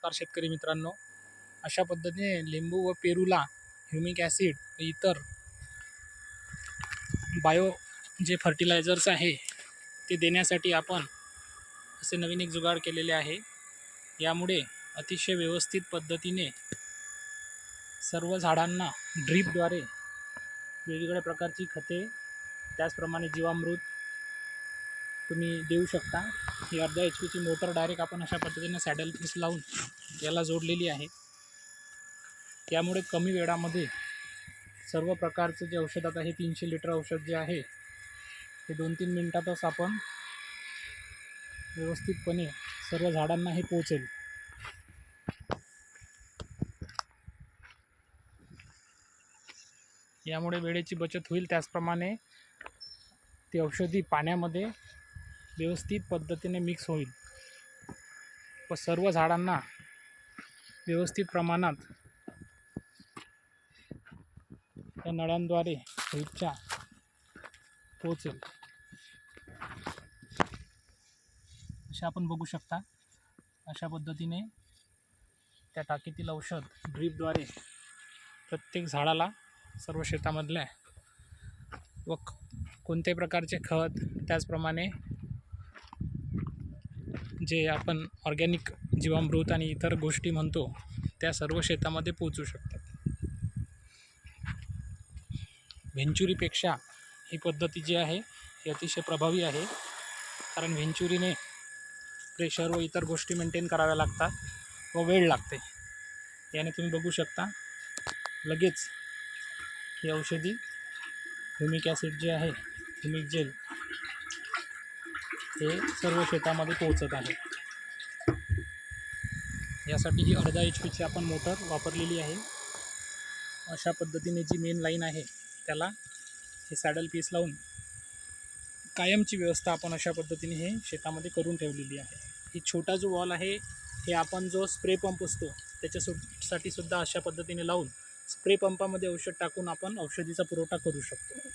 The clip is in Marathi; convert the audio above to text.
नमस्कार शेतकरी मित्रांनो. अशा पद्धतीने लिंबू व पेरूला ह्युमिक ॲसिड व इतर बायो जे फर्टिलायझर्स आहे ते देण्यासाठी आपण असे नवीन एक जुगाड केलेले आहे. यामुळे अतिशय व्यवस्थित पद्धतीने सर्व झाडांना ड्रीपद्वारे वेगवेगळ्या प्रकारची खते त्याचप्रमाणे जीवामृत तुम्ही देऊ शकता. ही अर्धा एच पीची मोटर डायरेक्ट आपण अशा पद्धतीने सॅडल पीस लावून याला जोडलेली आहे. त्यामुळे कमी वेळामध्ये सर्व प्रकारचं जे औषध आता आहे तीनशे लिटर औषध जे आहे ते दोन तीन मिनटातच आपण व्यवस्थितपणे सर्व झाडांना हे पोचेल यामुळे वेळेची बचत होईल. त्याचप्रमाणे ते औषधी पाण्यामध्ये व्यवस्थित पद्धतीने मिक्स होईल. व सर्व झाडांना व्यवस्थित प्रमाणात त्या नळ्यांद्वारे हिच्छा पोचेल असे आपण बघू शकता अशा पद्धतीने त्या टाकीतील औषध ड्रीपद्वारे प्रत्येक झाडाला सर्व शेतामधल्या व कोणत्याही प्रकारचे खत त्याचप्रमाणे जे आपण ऑर्गॅनिक जीवामृत आणि इतर गोष्टी म्हणतो त्या सर्व शेतामध्ये पोचू शकतात. व्हेंचुरीपेक्षा ही पद्धती जी आहे ही अतिशय प्रभावी आहे. कारण व्हेंचुरीने प्रेशर व इतर गोष्टी मेंटेन कराव्या लागतात व वेळ लागते. याने तुम्ही बघू शकता लगेच ही औषधी ह्युमिक ॲसिड जे आहे ह्युमिक जेल हे सर्व शेतामध्ये पोहोचत आहे. यासाठी ही अर्धा एच पीची आपण मोटर वापरलेली आहे. अशा पद्धतीने जी मेन लाईन आहे त्याला हे सॅडल पीस लावून कायमची व्यवस्था आपण अशा पद्धतीने हे शेतामध्ये करून ठेवलेली आहे. ही छोटा जो वॉल आहे हे आपण जो स्प्रे पंप असतो त्याच्यासाठी सुद्धा अशा पद्धतीने लावून स्प्रे पंपामध्ये औषध टाकून आपण औषधीचा पुरवठा करू शकतो.